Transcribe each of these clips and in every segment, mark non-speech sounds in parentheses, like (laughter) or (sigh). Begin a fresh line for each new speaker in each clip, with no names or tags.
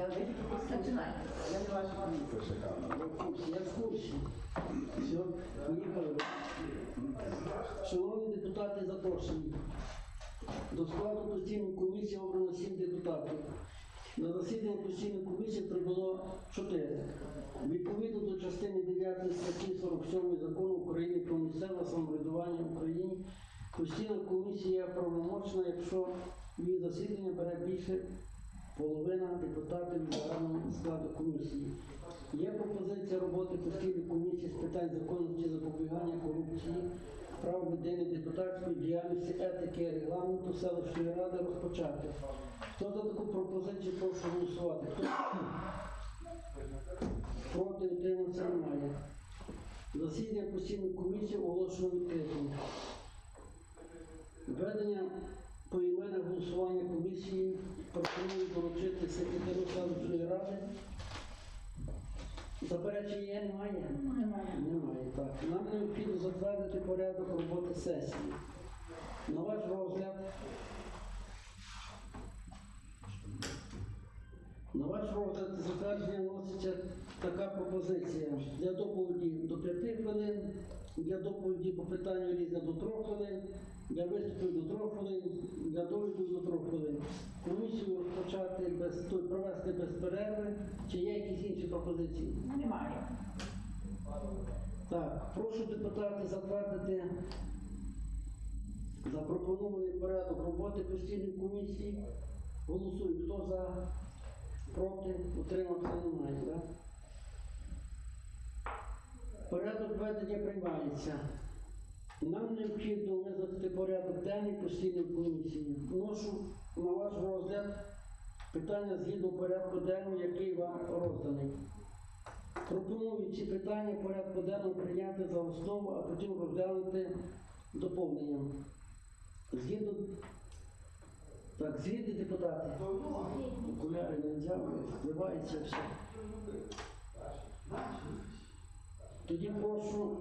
Я
в курсі. Шановні депутати запрошені. До складу постійної комісії обрано 7 депутатів. На засідання постійної комісії прибуло 4. Відповідно до частини 9 статті 47 закону України про місцеве самоврядування в Україні, постійна комісія правомочна, якщо її засідання бере більше половина депутатів загального складу комісії. Є пропозиція роботи постійної комісії з питань законності запобігання корупції, прав людини, депутатської діяльності, етики, регламенту селищної ради розпочати. Хто за таку пропозицію, прошу голосувати. Хто проти утримався немає. Засідання постійної комісії оголошено відкритим. Введення поіменне голосування комісії пропоную доручити секретарю селищної ради. Заперечень є, немає?
Немає.
Немає, так. Нам необхідно затвердити порядок роботи сесії. На ваш розгляд. На ваш розгляд затвердження вноситься така пропозиція. Для доповіді до 5 хвилин, для доповіді по питанню різне до 3 хвилин, для виступів до 3 хвилин, для довідів до 3 хвилин. Комісію розпочати без той, провести без перерви. Чи є інші пропозиції?
Немає.
Так, прошу депутати затвердити запропонований порядок роботи постійної комісії. Голосуємо. Хто за, проти, утримався немає, так? Порядок ведення приймається. Нам необхідно визначити порядок денний постійної комісії. Вношу на ваш розгляд питання згідно порядку денного, який вам розданий. Пропоную ці питання порядку денного прийняти за основу, а потім розглянути доповненням. Згідно. Так, згідні депутати. Окуляри не взяв, зливається все. Тоді прошу.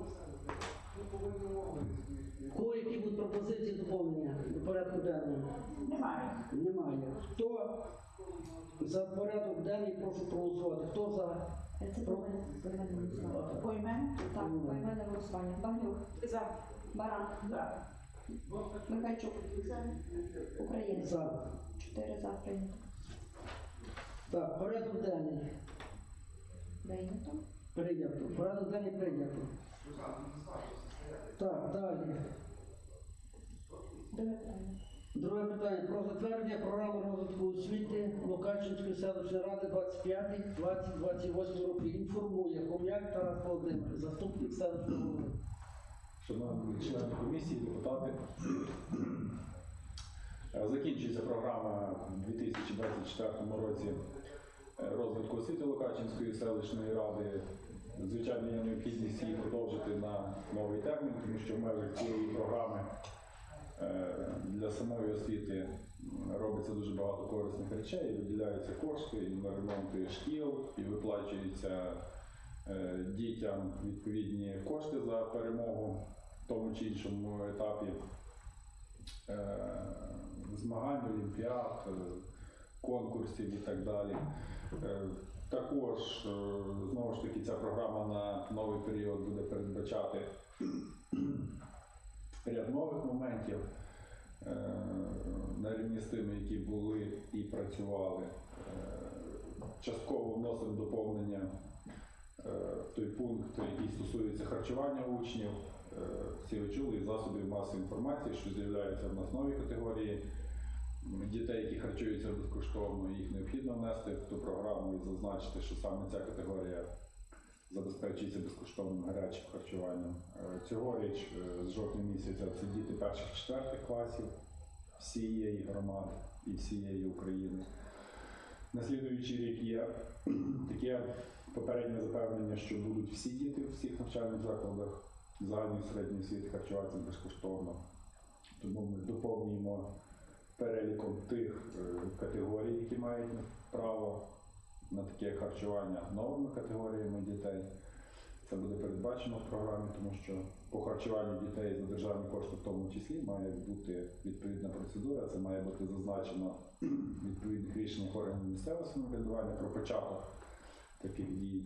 Кого які будуть пропозиції доповнення до порядку денного?
Немає.
Немає. Хто за порядок денний, прошу проголосувати. Хто за?
Це поіменне поіменне голосування.
Поімен?
Так, поіменне голосування. Багнюк,
За.
Баран,
За.
Михайчук, Українець.
За.
Чотири за прийнято.
Так, порядок денний.
Прийнято.
Прийнято. Порядок денний прийнято. Так, далі.
Друге питання.
Друге питання про затвердження програми розвитку освіти Лукачинської селищної ради 25-2028 роки. Інформує Хом'як Тарас Володимир, заступник селищного голови.
Шановні члени комісії, депутати. Закінчується програма у 2024 році розвитку освіти Лукачинської селищної ради. Звичайно, є необхідність її продовжити на новий термін, тому що в межах цієї програми для самої освіти робиться дуже багато корисних речей, виділяються кошти і на ремонти шкіл, і виплачуються е, дітям відповідні кошти за перемогу в тому чи іншому етапі е, змагань, олімпіад, е, конкурсів і так далі. Е, Також е, знову ж таки ця програма на новий період буде передбачати ряд нових моментів е, на рівні з тими, які були і працювали. Е, Частково вносимо доповнення е, в той пункт, який стосується харчування учнів. Всі ви чули із засобів масової інформації, що з'являються в нас нові категорії дітей, які харчуються безкоштовно. Їх необхідно внести в ту програму і зазначити, що саме ця категорія забезпечується безкоштовним гарячим харчуванням. Е, Цьогоріч е, з жовтня місяця це діти перших четвертих класів всієї громади і всієї України. На слідуючий рік є (clears throat) таке попереднє запевнення, що будуть всі діти в всіх навчальних закладах загальної середньої освіти харчуватися безкоштовно. Тому ми доповнюємо переліком тих е, категорій, які мають право на таке харчування новими категоріями дітей. це буде передбачено в програмі, тому що по харчуванню дітей за державні кошти в тому числі має бути відповідна процедура. Це має бути зазначено відповідних рішеннях органів місцевого самоврядування про початок таких дій.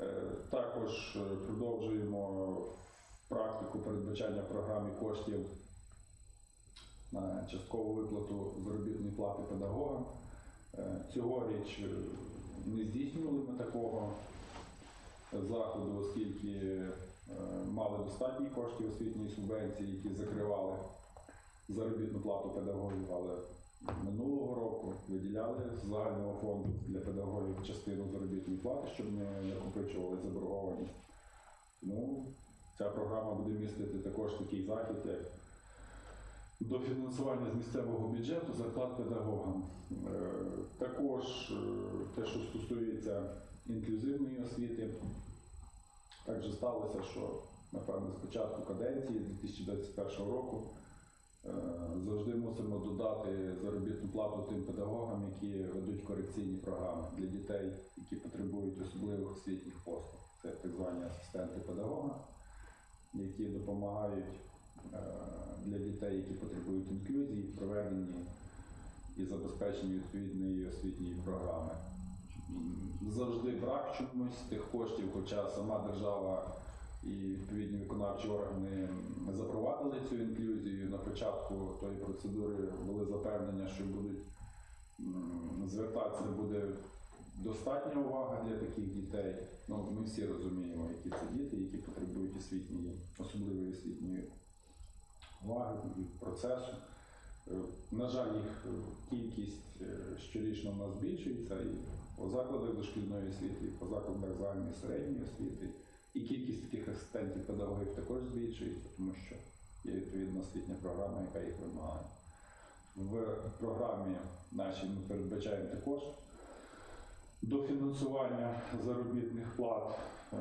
Е, Також е, продовжуємо практику передбачання в програмі коштів на часткову виплату заробітної плати педагогам. Е, Цьогоріч не здійснювали ми такого заходу, оскільки е, мали достатні кошти освітньої субвенції, які закривали заробітну плату педагогів, але минулого року виділяли з загального фонду для педагогів частину заробітної плати, щоб не накопичували заборгованість. Тому ця програма буде містити також такий захід, як дофінансування з місцевого бюджету зарплат педагогам. Е, Також е, те, що стосується інклюзивної освіти, так же сталося, що напевно з початку каденції 2021 року е, завжди мусимо додати заробітну плату тим педагогам, які ведуть корекційні програми для дітей, які потребують особливих освітніх послуг. Це так звані асистенти педагога, які допомагають для дітей, які потребують інклюзії, в проведенні і забезпеченні відповідної освітньої програми. Завжди брак чомусь тих коштів, хоча сама держава і відповідні виконавчі органи запровадили цю інклюзію. На початку тої процедури були запевнення, що будуть звертатися, буде достатня увага для таких дітей. Ну, ми всі розуміємо, які це діти, які потребують освітньої, особливої освітньої уваги і процесу. Е, На жаль, їх е, кількість е, щорічно в нас збільшується і по закладах дошкільної освіти, і по закладах загальної середньої освіти. І кількість таких асистентів педагогів також збільшується, тому що є відповідна освітня програма, яка їх вимагає. В програмі нашій ми передбачаємо також дофінансування заробітних плат. Е,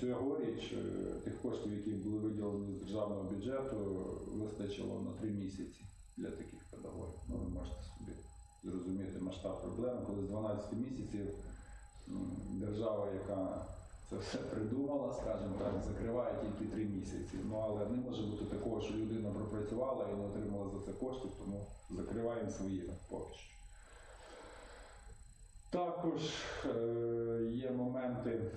Цьогоріч е, тих коштів, які були виділені з державного бюджету, вистачило на три місяці для таких педагогів. Ну, ви можете собі зрозуміти масштаб проблеми, коли з 12 місяців держава, яка це все придумала, скажімо так, закриває тільки три місяці. Ну але не може бути такого, що людина пропрацювала і не отримала за це коштів, тому закриваємо свої поки що. Також е, є моменти,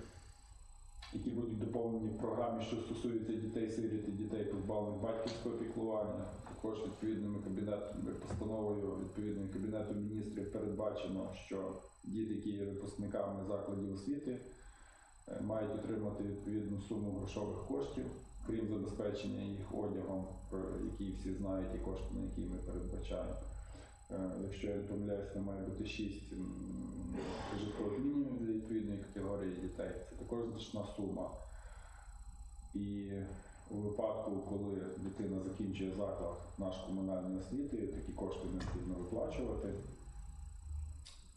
які будуть доповнені в програмі, що стосуються дітей-сиріт і дітей, позбавлених батьківського піклування. Також відповідними кабінетами постановою відповідним кабінету міністрів передбачено, що діти, які є випускниками закладів освіти, е, мають отримати відповідну суму грошових коштів, крім забезпечення їх одягом, про який всі знають, і кошти, на які ми передбачаємо. Е, Якщо я не помиляюсь, там має бути 6 прожиткових мінімумів для відповідної категорії дітей. Це також значна сума. І у випадку, коли дитина закінчує заклад наш комунальної освіти, такі кошти необхідно виплачувати.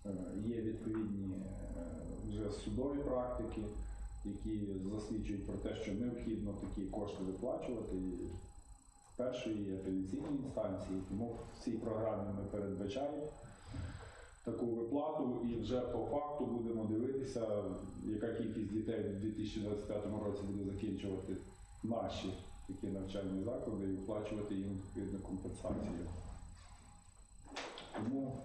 Е, Є відповідні е, вже судові практики, які засвідчують про те, що необхідно такі кошти виплачувати. І першої і апеляційній інстанції, тому в цій програмі ми передбачаємо таку виплату і вже по факту будемо дивитися, яка кількість дітей в 2025 році буде закінчувати наші такі навчальні заклади і виплачувати їм відповідну компенсацію. Тому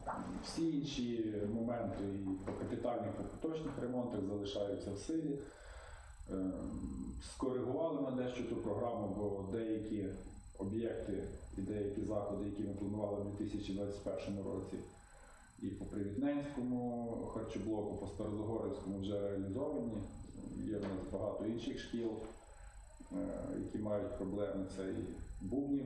всі інші моменти і по капітальних та поточних ремонтах залишаються в силі. Ем, Скоригували ми дещо ту програму, бо деякі об'єкти і деякі заходи, які ми планували в 2021 році, і по Привітненському харчоблоку, по Старозагорівському вже реалізовані. Є в нас багато інших шкіл, е, які мають проблеми. Це і Бубнів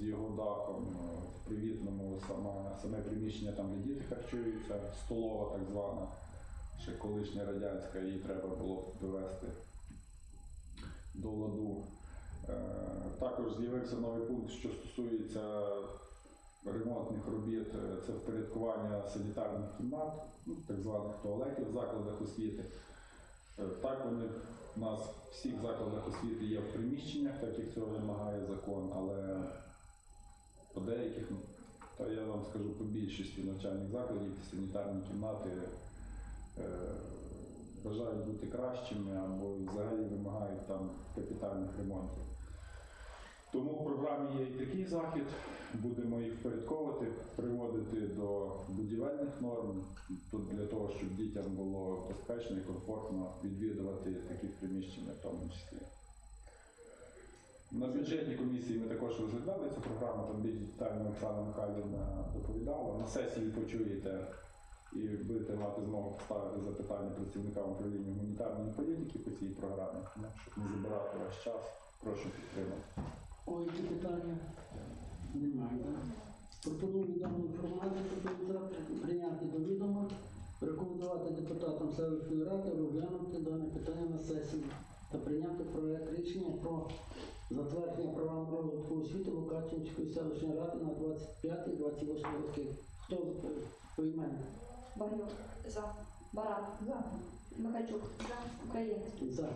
з його дахом, е, в Привітному саме, саме приміщення, там де діти харчуються, столова так звана, ще колишня радянська, її треба було довести до ладу. Е, Також з'явився новий пункт, що стосується ремонтних робіт, Е, це впорядкування санітарних кімнат, ну, так званих туалетів в закладах освіти. Е, Так вони в нас в всіх закладах освіти є в приміщеннях, так як цього вимагає закон, але по деяких, ну, та я вам скажу, по більшості навчальних закладів санітарні кімнати бажають бути кращими або взагалі вимагають там капітальних ремонтів. Тому в програмі є і такий захід, будемо їх впорядковувати, приводити до будівельних норм, для того, щоб дітям було безпечно і комфортно відвідувати такі приміщення в тому числі. На бюджетній комісії ми також розглядали цю програму, там більш детально Оксана Михайлівна доповідала. На сесії почуєте і будете мати змогу поставити запитання працівникам управління гуманітарної політики по цій програмі, щоб не забирати ваш час. Прошу підтримати.
Ой, які питання? Немає. да? Пропоную дану інформацію прийняти до відома, рекомендувати депутатам селищної ради розглянути дане питання на сесії та прийняти проект рішення про затвердження програм розвитку освіти Лукачинської селищної ради на 25-28 роки. Хто за поіменно?
Багнюк. За. Баран.
За.
Михайчук. За. Українець.
За.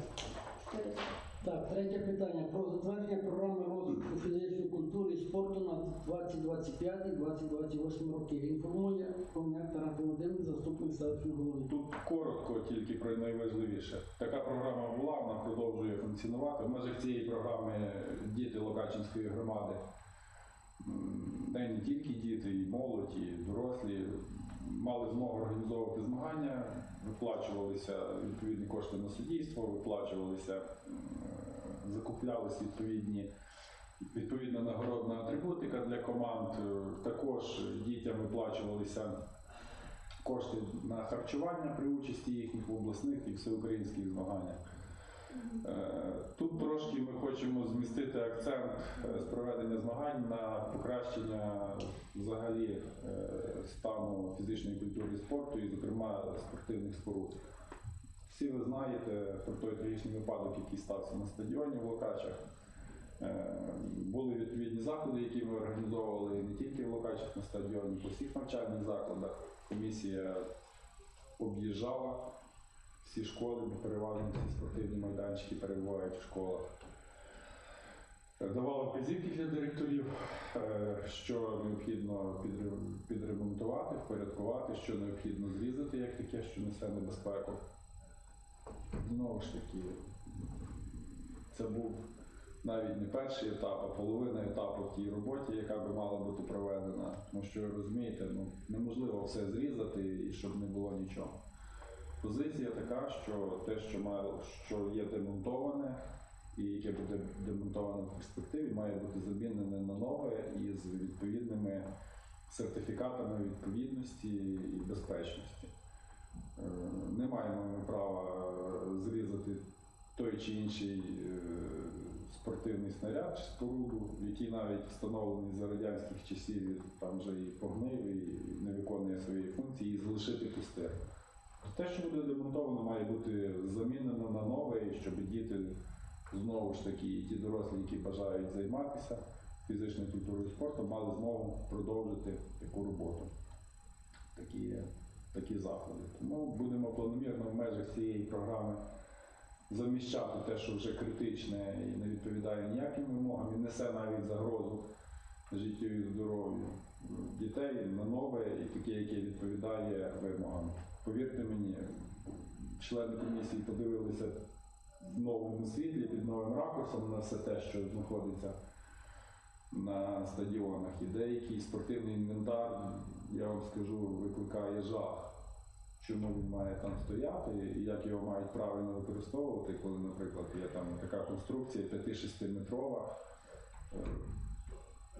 Чотири за.
Так, третє питання про затвердження програми розвитку фізичної культури і спорту на 2025-2028 роки. Інформує Повняк Тарас Володимир, заступник селищного голови.
Тут коротко тільки про найважливіше. Така програма була, вона продовжує функціонувати. В межах цієї програми діти Локачинської громади, де не тільки діти, і молодь, і дорослі, мали змогу організовувати змагання, виплачувалися відповідні кошти на суддівство, виплачувалися, м, закуплялися відповідні. Відповідна нагородна атрибутика для команд. Е, Також дітям виплачувалися кошти на харчування при участі їхніх в обласних і всеукраїнських змаганнях. Е, Тут трошки ми хочемо змістити акцент е, з проведення змагань на покращення взагалі стану фізичної культури і спорту, і, зокрема, спортивних споруд. Всі ви знаєте про той трагічний випадок, який стався на стадіоні в Локачах. Е, Були відповідні заходи, які ми організовували не тільки в Локачах на стадіоні, по всіх навчальних закладах. Комісія об'їжджала всі школи, бо переважно всі спортивні майданчики перебувають в школах. Е, Давали вказівки для директорів, е, що необхідно підремонтувати, впорядкувати, що необхідно зрізати як таке, що несе небезпеку. Знову ж таки, це був навіть не перший етап, а половина етапу в тій роботі, яка би мала бути проведена. Тому що розумієте, ну неможливо все зрізати і щоб не було нічого. Позиція така, що те, що має, що є демонтоване, і яке буде демонтоване в перспективі, має бути замінене на нове із відповідними сертифікатами відповідності і безпечності. Е, Не маємо ми права зрізати той чи інший е, спортивний снаряд чи споруду, який навіть встановлений за радянських часів, там вже і погнив, і не виконує своєї функції, і залишити пустим. Те, що буде демонтовано, має бути замінено на нове, щоб діти знову ж таки, і ті дорослі, які бажають займатися фізичною культурою спортом, мали змогу продовжити таку роботу, такі, такі заходи. Тому будемо планомірно в межах цієї програми заміщати те, що вже критичне і не відповідає ніяким вимогам, і несе навіть загрозу життю і здоров'ю дітей на нове і таке, яке відповідає вимогам. Повірте мені, члени комісії подивилися в новому світлі під новим ракурсом на все те, що знаходиться на стадіонах. І деякий спортивний інвентар, я вам скажу, викликає жах. Чому він має там стояти і як його мають правильно використовувати, коли, наприклад, є там така конструкція 5-6 метрова е,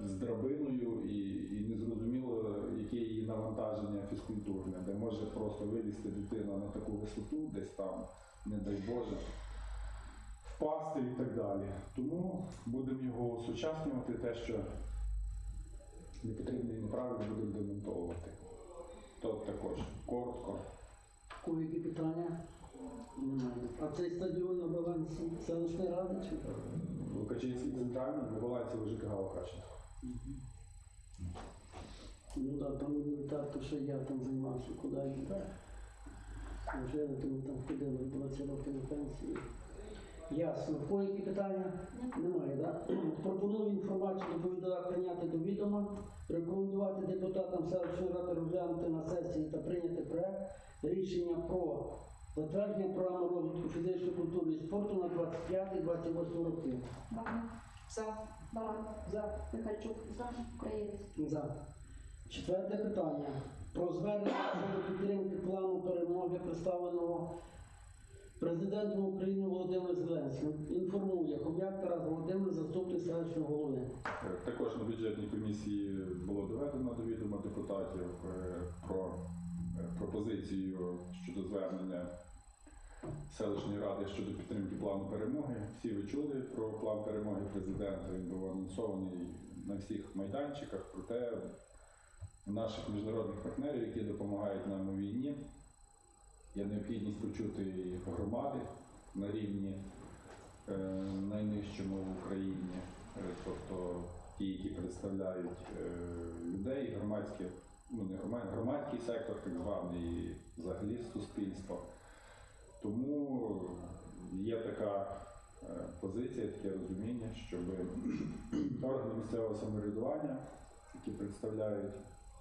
з драбиною і, і незрозуміло, яке її навантаження фізкультурне, де може просто вилізти дитина на таку висоту, десь там, не дай Боже, впасти і так далі. Тому будемо його осучаснювати, те, що не потрібно і неправильно будемо демонтовувати. То також коротко.
Кого які питання? Немає. А цей стадіон на балансі селищної ради чи?
Лукачинський центральний, на балансі ЖКГ Лукачинськ.
Ну так, там не так, то що я там займався, куди йде. Вже тому там ходили 20 років на пенсії. Ясно. Кого які питання? Немає, так? (clears throat) Пропоную інформацію доповідати прийняти до відома, рекомендувати депутатам селищної ради розглянути на сесії та прийняти проект рішення про Затвердження програми розвитку фізичної культури і спорту на 25-28 роки.
Багнюк. За. Баран. За. Михальчук. За. Українець.
За. Четверте питання. Про звернення щодо підтримки плану перемоги, представленого президентом України Володимиром Зеленським. Інформує Хом'як Тарас Володимир, заступник селищного голови.
Також на бюджетній комісії було доведено до відома депутатів е, про е, пропозицію щодо звернення селищної ради щодо підтримки плану перемоги. Всі ви чули про план перемоги президента. Він був анонсований на всіх майданчиках. Проте наших міжнародних партнерів, які допомагають нам у війні, є необхідність почути громади на рівні е, найнижчому в Україні, Е, тобто ті, які представляють е, людей, громадське, ну не громад- громадський сектор, так званий, взагалі суспільство. Тому є така позиція, таке розуміння, щоб органи місцевого самоврядування, які представляють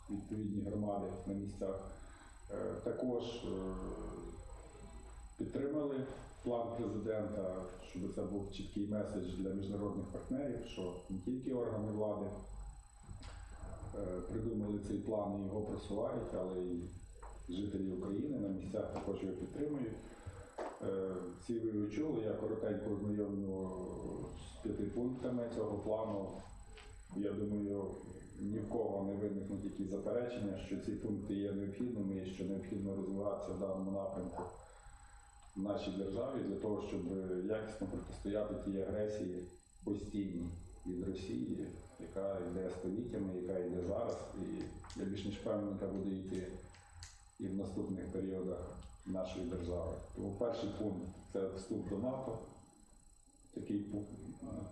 відповідні громади на місцях, також е, підтримали план президента, щоб це був чіткий меседж для міжнародних партнерів, що не тільки органи влади е, придумали цей план і його просувають, але й жителі України на місцях також його підтримують. Е, Всі ви чули, я коротенько ознайомлю з п'яти пунктами цього плану. Я думаю, ні в кого не виникнуть якісь заперечення, що ці пункти є необхідними і що необхідно розвиватися в даному напрямку в нашій державі для того, щоб якісно протистояти тій агресії постійній від Росії, яка йде століттями, яка йде зараз, і я більш ніж впевнений, яка буде йти і в наступних періодах нашої держави. Тому перший пункт це вступ до НАТО. Такий,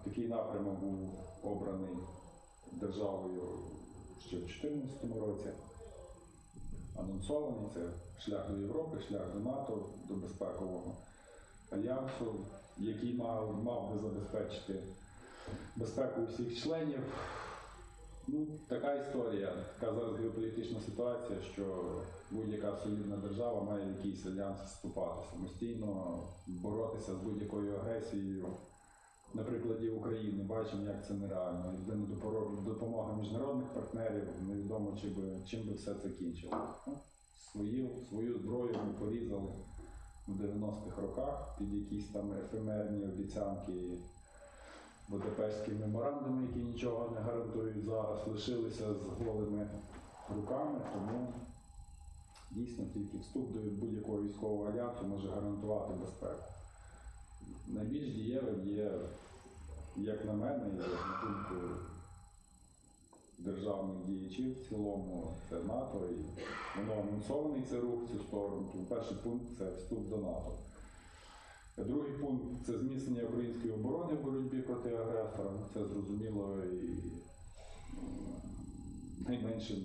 такий напрямок був обраний державою ще в 2014 році. Анонсований це шлях до Європи, шлях до НАТО, до безпекового альянсу, який мав, мав би забезпечити безпеку всіх членів. Ну, така історія, така зараз геополітична ситуація, що будь-яка солідна держава має в якийсь альянс вступати самостійно, боротися з будь-якою агресією. На прикладі України бачимо, як це нереально. Допоро- допомога міжнародних партнерів, невідомо чи би, чим би все це кінчилося. Ну, свою, свою зброю ми порізали в 90-х роках під якісь там ефемерні обіцянки Будапештські меморандуми, які нічого не гарантують зараз, лишилися з голими руками, тому дійсно тільки вступ до будь-якого військового альянсу може гарантувати безпеку. Найбільш дієвим є, як на мене, і на думку державних діячів в цілому, це НАТО, і воно анонсований цей рух в цю сторону. Тому перший пункт це вступ до НАТО. Другий пункт це зміцнення української оборони в боротьбі проти агресора. Це зрозуміло і найменшим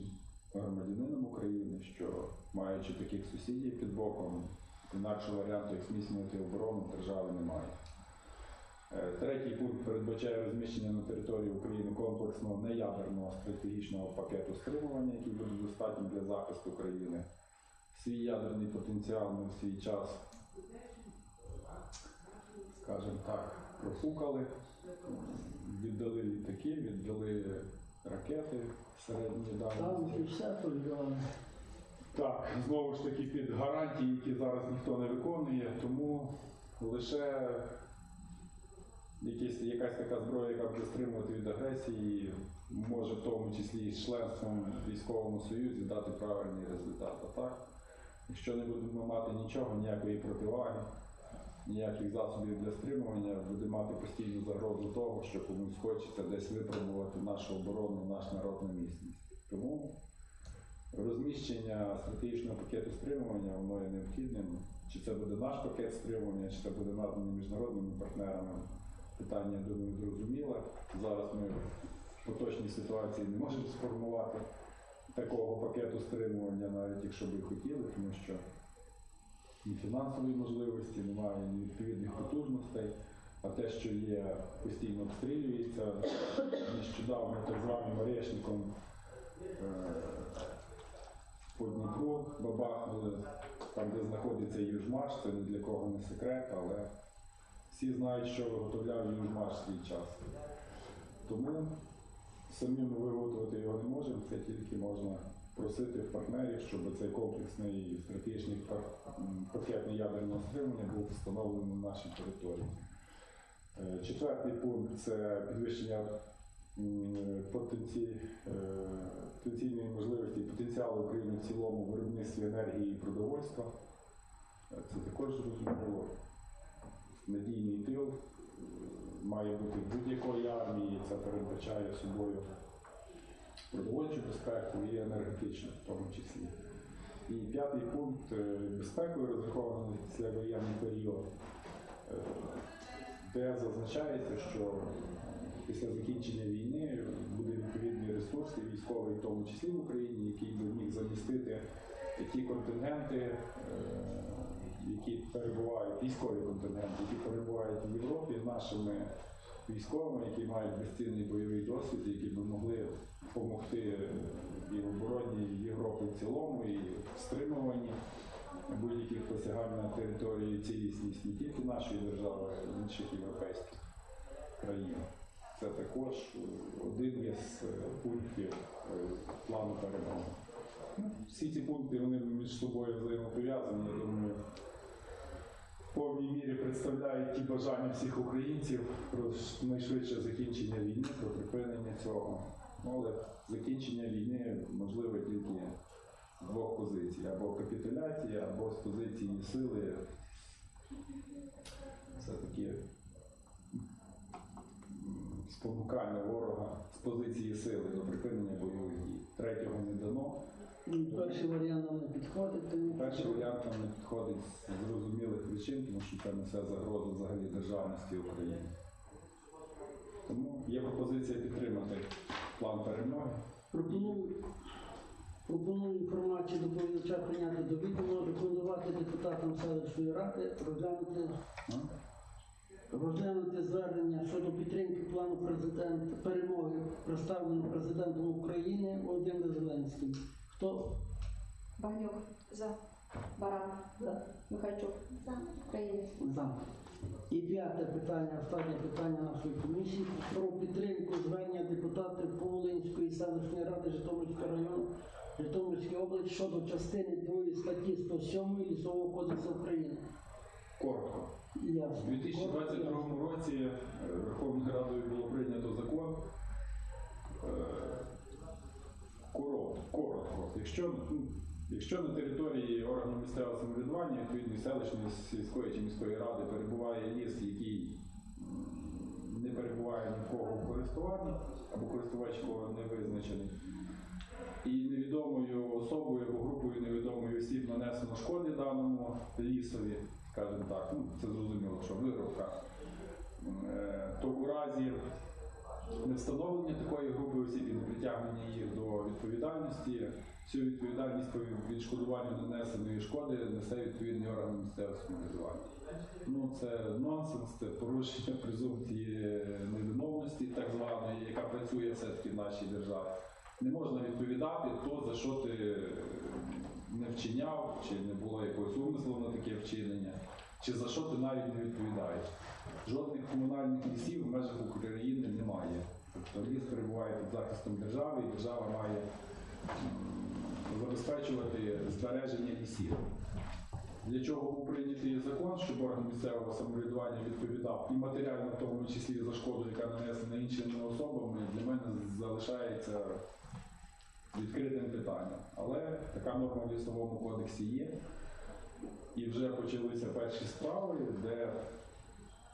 громадянином України, що маючи таких сусідів під боком, інакшого варіанту, як зміцнювати оборону, держави немає. Е, Третій пункт передбачає розміщення на території України комплексного неядерного стратегічного пакету стримування, який буде достатнім для захисту країни. Свій ядерний потенціал ми в свій час, скажімо так, профукали, віддали літаки, віддали ракети середньої
Там
дальності.
і все полюбляли.
Так, знову ж таки під гарантії, які зараз ніхто не виконує, тому лише якісь, якась така зброя, яка буде стримувати від агресії, може в тому числі і з членством в військовому союзі дати правильний результат. А так, якщо не будемо мати нічого, ніякої противаги, ніяких засобів для стримування, буде мати постійну загрозу того, що комусь хочеться десь випробувати нашу оборону, наш народ на міцність. Тому розміщення стратегічного пакету стримування воно є необхідним. Чи це буде наш пакет стримування, чи це буде наданий міжнародними партнерами. Питання, думаю, зрозуміле. Зараз ми в поточній ситуації не можемо сформувати такого пакету стримування, навіть якщо би хотіли, тому що ні фінансової можливості, немає ні відповідних потужностей. А те, що є, постійно обстрілюється. Нещодавно так званим орешником е, по Дніпру бабахнули, там, де знаходиться Южмаш, це ні для кого не секрет, але всі знають, що виготовляв Южмаш свій час. Тому самим виготовити його не можемо, це тільки можна просити в партнерів, щоб цей комплексний стратегічний пар- м, пакет ядерного стримування був встановлений на нашій території. Е, Четвертий пункт це підвищення м, потенці... е, потенціалу України в цілому виробництві енергії і продовольства. Це також зрозуміло. Надійний тил е, має бути будь-якої армії, це передбачає собою продовольчу безпеку і енергетичну в тому числі. І п'ятий пункт е, безпекою розрахований на післявоєнний період, е, де зазначається, що після закінчення війни ресурс і в тому числі в Україні, який би міг замістити ті контингенти, е, які перебувають, військові контингенти, які перебувають в Європі нашими військовими, які мають безцінний бойовий досвід, які би могли допомогти і в обороні Європи в цілому, і в стримуванні будь-яких посягань на території цілісність не тільки нашої держави, а й інших європейських країн. Це також один із е, пунктів е, плану перемоги. Ну, Всі ці пункти вони між собою взаємопов'язані. Я думаю, в повній мірі представляють ті бажання всіх українців про найшвидше закінчення війни, про припинення цього. Ну, але закінчення війни можливе тільки з двох позицій: або капітуляція, або з позиції сили. М, спонукання ворога з позиції сили до припинення бойових дій. Третього не дано.
Ну, Перший варіант нам не підходить, тому
Перший варіант нам не підходить з зрозумілих причин, тому що це несе загрозу взагалі державності України. Тому є пропозиція підтримати план перемоги.
пропоную, пропоную інформацію доповідача прийняти до відома, рекомендувати депутатам селищної ради розглянути
Ну,
розглянути звернення щодо підтримки плану президента перемоги, представленого президентом України Володимиром Зеленським. Хто
Багнюк. За. Баран.
за?
Михайчук. За. Українець.
За. І п'яте питання, останнє питання нашої комісії про підтримку звернення депутатів Поволинської селищної ради Житомирського району Житомирської області щодо частини 2 статті 107 Лісового кодексу України.
Коротко. У 2022 році е, Верховною Радою було прийнято закон. е, Коротко, коротко. Якщо, ну, якщо на території органу місцевого самоврядування, відповідної селищної, сільської чи міської ради перебуває ліс, який не перебуває ні в кого в користуванні, або користувач кого не визначений, і невідомою особою або групою невідомої осіб нанесено шкоди даному лісові, скажімо так, ну це зрозуміло, що вирубка, е, то у разі невстановлення такої групи осіб і не притягнення їх до відповідальності, всю відповідальність по відшкодуванню нанесеної шкоди несе відповідний орган місцевого самоврядування. Ну це нонсенс, це порушення презумпції невиновності, так званої, яка працює все-таки в нашій державі. Не можна відповідати то, за що ти не вчиняв, чи не було якогось умислу на таке вчинення, чи за що ти навіть не відповідаєш. Жодних комунальних лісів в межах України немає. Тобто ліс перебуває під захистом держави, і держава має забезпечувати збереження лісів. Для чого був прийнятий закон, щоб орган місцевого самоврядування відповідав і матеріально, в тому числі за шкоду, яка нанесена іншими особами, для мене залишається відкритим питанням. Але така норма в лісовому кодексі є. І вже почалися перші справи, де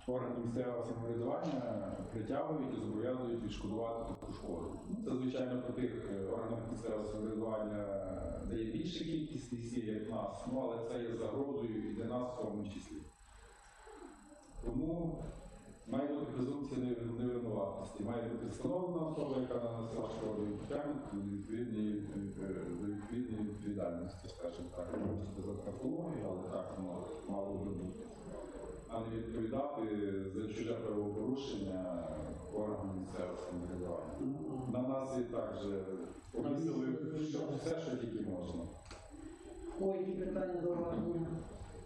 органи місцевого самоврядування притягують і зобов'язують відшкодувати таку шкоду. Ну, Це, звичайно, по тих е, органах місцевого самоврядування дає більша кількість лісів, як нас, ну але це є загрозою і для нас в тому числі. Тому має бути презумпція невинуватості, має бути встановлена особа, яка нанесла шкоду, і притягнути до відповідної, е, до відповідної відповідальності, скажімо так. Не можу сказати тавтологію, але так воно мало би бути. А не відповідати за чуже правопорушення органу місцевого самоврядування. На нас і так же повісили що- все, що тільки можна.
Ой, які питання зауваження?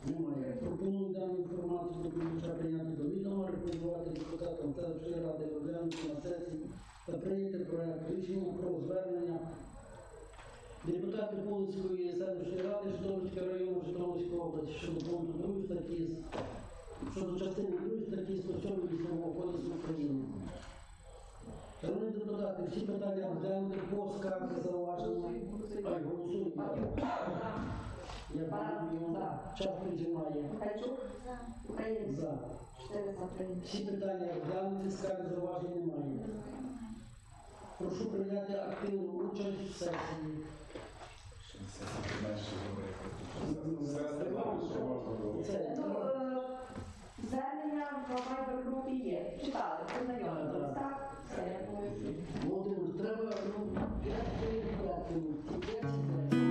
Немає. Пропоную дану інформацію доповідача прийняти до відома, рекомендувати депутатам селищної ради розглянути на сесії та прийняти проект рішення про звернення депутатів Полицької селищної ради Житомирського району Житомирської області щодо пункту 2 статті щодо частини 2 статті 107 Військового кодексу України. Шановні депутати, всі питання розглянути по скарзі зауваження. Ай, голосуємо. Я думаю, час піджимає.
Михайлюк. Українець.
За.
Чотири за прийняті.
Всі питання розглянуті, скарги зауважень немає. Прошу прийняти активну участь в сесії. Це
е, Звернення в Viber групі є. Читали, познайомились, так? Все, я думаю.
Володимир, треба ну, як порядку. Як